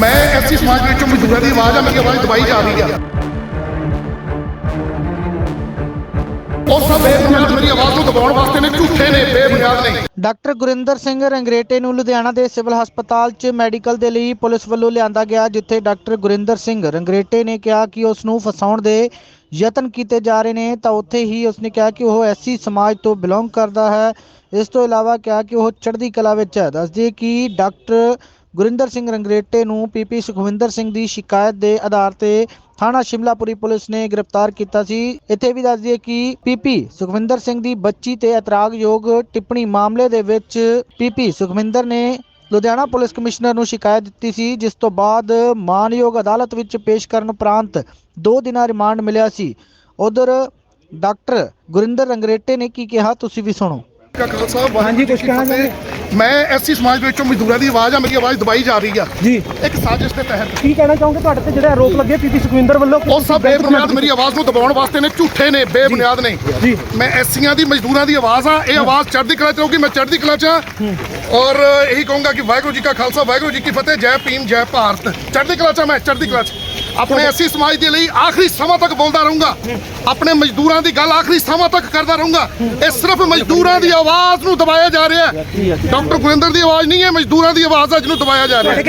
ਮੈਂ ਐਸੀ ਸਮਾਜ ਵਿੱਚੋਂ ਮਜ਼ਦੂਰਾਂ ਦੀ ਆਵਾਜ਼ ਆ, ਮੇਰੀ ਆਵਾਜ਼ ਦਬਾਈ ਜਾ ਰਹੀ ਆ। ਉਹ ਸਭ ਬੇਬੁਨਿਆਦ ਮੇਰੀ ਆਵਾਜ਼ ਨੂੰ ਦਬਾਉਣ ਵਾਸਤੇ ਨੇ ਝੂਠੇ ਨੇ, ਬੇਬੁਨਿਆਦ ਨੇ। ਡਾਕਟਰ ਗੁਰਿੰਦਰ ਸਿੰਘ ਰੰਗਰੇਟੇ ਨੂੰ ਲੁਧਿਆਣਾ ਦੇ ਸਿਵਲ ਹਸਪਤਾਲ 'ਚ ਮੈਡੀਕਲ ਦੇ ਲਈ ਪੁਲਿਸ ਵੱਲੋਂ ਲਿਆਂਦਾ ਗਿਆ, ਜਿੱਥੇ ਡਾਕਟਰ ਗੁਰਿੰਦਰ ਸਿੰਘ ਰੰਗਰੇਟੇ ਨੇ ਕਿਹਾ ਕਿ ਉਸ ਨੂੰ ਫਸਾਉਣ ਦੇ ਯਤਨ ਕੀਤੇ ਜਾ ਰਹੇ ਨੇ। ਤਾਂ ਉੱਥੇ ਹੀ ਉਸਨੇ ਕਿਹਾ ਕਿ ਉਹ ਐਸੀ ਸਮਾਜ ਤੋਂ ਬਿਲੋਂਗ ਕਰਦਾ ਹੈ। ਇਸ ਤੋਂ ਇਲਾਵਾ ਕਿਹਾ ਕਿ ਉਹ ਚੜ੍ਹਦੀ ਕਲਾ ਵਿੱਚ ਹੈ। ਦੱਸਦੇ ਕਿ ਡਾਕਟਰ ਗੁਰਿੰਦਰ ਸਿੰਘ ਰੰਗਰੇਟੇ ਨੂੰ ਪੀਪੀ ਸੁਖਵਿੰਦਰ ਸਿੰਘ ਦੀ ਸ਼ਿਕਾਇਤ ਦੇ ਆਧਾਰ ਤੇ ਥਾਣਾ ਸ਼ਿਮਲਾਪੁਰੀ ਪੁਲਿਸ ਨੇ ਗ੍ਰਿਫਤਾਰ ਕੀਤਾ ਸੀ। ਇੱਥੇ ਵੀ ਦੱਸ ਦਈਏ ਕਿ ਪੀਪੀ ਸੁਖਵਿੰਦਰ ਸਿੰਘ ਦੀ ਬੱਚੀ ਤੇ ਇਤਰਾਜ਼ਯੋਗ ਟਿੱਪਣੀ ਮਾਮਲੇ ਦੇ ਵਿੱਚ ਪੀਪੀ ਸੁਖਵਿੰਦਰ ਨੇ ਲੁਧਿਆਣਾ ਪੁਲਿਸ ਕਮਿਸ਼ਨਰ ਨੂੰ ਸ਼ਿਕਾਇਤ ਦਿੱਤੀ ਸੀ, ਜਿਸ ਤੋਂ ਬਾਅਦ ਮਾਨਯੋਗ ਅਦਾਲਤ ਵਿੱਚ ਪੇਸ਼ ਕਰਨ ਉਪਰੰਤ 2 ਦਿਨਾਂ ਰਿਮਾਂਡ ਮਿਲਿਆ ਸੀ। ਉਧਰ ਡਾਕਟਰ ਗੁਰਿੰਦਰ ਰੰਗਰੇਟੇ ਨੇ ਕੀ ਕਿਹਾ, ਤੁਸੀਂ ਵੀ ਸੁਣੋ। ਕਾ ਖਾਲਸਾ ਹਾਂਜੀ ਕੁਝ ਕਹਿਣਾ ਚਾਹੁੰਦੇ ਮੈਂ ਐਸੀ ਸਮਾਜ ਵਿੱਚੋਂ ਮਜ਼ਦੂਰਾਂ ਦੀ ਆਵਾਜ਼ ਆ ਮੇਰੀ ਆਵਾਜ਼ ਦਬਾਈ ਜਾ ਰਹੀ ਆ। ਜੀ। ਇੱਕ ਸਾਜ਼ਿਸ਼ ਦੇ ਤਹਿਤ। ਕੀ ਕਹਿਣਾ ਚਾਹੋਗੇ ਤੁਹਾਡੇ ਤੇ ਜਿਹੜੇ ਆਰੋਪ ਲੱਗੇ ਪੀਪੀ ਸੁਖਵਿੰਦਰ ਵੱਲੋਂ ਉਹ ਸਭ ਬੇਬੁਨਿਆਦ ਮੇਰੀ ਆਵਾਜ਼ ਨੂੰ ਦਬਾਉਣ ਵਾਸਤੇ ਨੇ ਝੂਠੇ ਨੇ ਬੇਬੁਨਿਆਦ ਨੇ। ਜੀ। ਮੈਂ ਐਸੀਆਂ ਦੀ ਮਜ਼ਦੂਰਾਂ ਦੀ ਆਵਾਜ਼ ਆ ਇਹ ਆਵਾਜ਼ ਚੜ੍ਹਦੀ ਕਲਾ ਚ ਰਹੂਗੀ ਮੈਂ ਚੜ੍ਹਦੀ ਕਲਾ ਚ ਆ। ਔਰ ਇਹੀ ਕਹੂੰਗਾ ਕਿ ਵਾਹਿਗੁਰੂ ਜੀ ਕਾ ਖਾਲਸਾ ਵਾਹਿਗੁਰੂ ਜੀ ਕੀ ਫਤਿਹ ਜੈ ਭੀਮ ਜੈ ਭਾਰਤ। ਚੜ੍ਹਦੀ ਕਲਾ ਚ ਮੈਂ ਚੜ੍ਹਦੀ ਕਲਾ ਚ। ਆਪਣੇ ਐਸੀ ਸਮਾਜ ਦੇ ਲਈ ਆਖਰੀ ਸਮਾਂ ਤੱਕ ਬੋਲਦਾ ਰਹੂੰਗਾ। ਆਪਣੇ ਮਜ਼ਦੂਰਾਂ ਦੀ ਗੱਲ ਆਖਰੀ ਸਮਾਂ ਤੱਕ ਕਰਦਾ ਰਹੂੰਗਾ। ਇਹ ਸਿਰਫ ਮਜ਼ਦੂਰਾਂ ਦੀ ਆਵਾਜ਼ ਨੂੰ ਦਬਾਇਆ ਜਾ ਰਿਹਾ ਹੈ। ਡਾਕਟਰ ਗੁਰਿੰਦਰ ਦੀ ਆਵਾਜ਼ ਨਹੀਂ ਹੈ ਮਜ਼ਦੂਰਾਂ ਦੀ ਆਵਾਜ਼ ਆ ਜਿਹਨੂੰ ਦਬਾਇਆ ਜਾ ਰਿਹਾ ਹੈ।